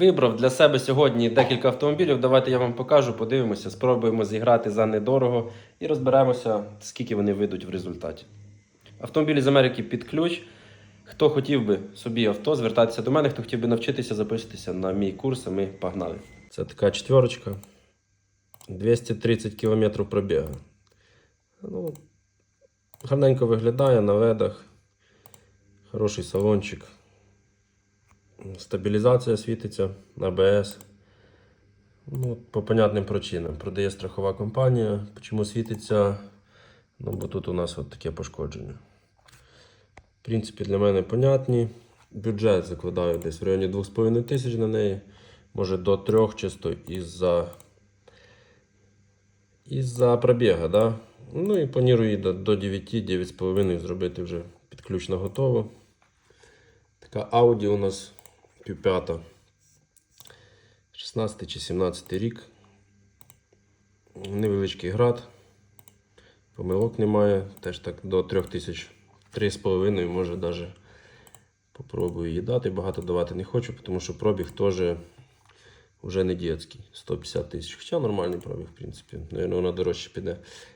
Вибрав для себе сьогодні декілька автомобілів. Давайте я вам покажу, подивимося, спробуємо зіграти за недорого і розберемося, скільки вони вийдуть в результаті. Автомобілі з Америки під ключ. Хто хотів би собі авто, звертатися до мене, хто хотів би навчитися, записуйтеся на мій курс, а ми погнали. Це така четверочка. 230 км пробігу. Ну, гарненько виглядає на ведах. Хороший салончик. Стабілізація світиться, ABS. Ну, по понятним причинам. Продає страхова компанія. Чому світиться? Ну, бо тут у нас от таке пошкодження. В принципі, для мене понятні. Бюджет закладаю десь в районі 2,5 тисяч на неї. Може до 3 чисто із-за із-за пробіга. Да? Ну і планую її до, до 9, 9,5 зробити вже підключно готово. Така Audi у нас Q5. 16 чи 17 рік. Невеличкий град. Помилок немає. Теж так до 3000. 3,5 може навіть попробую її дати. Багато давати не хочу, тому що пробіг теж вже не дітський. 150 тисяч. Хоча нормальний пробіг, в принципі. Наверно, вона дорожче піде.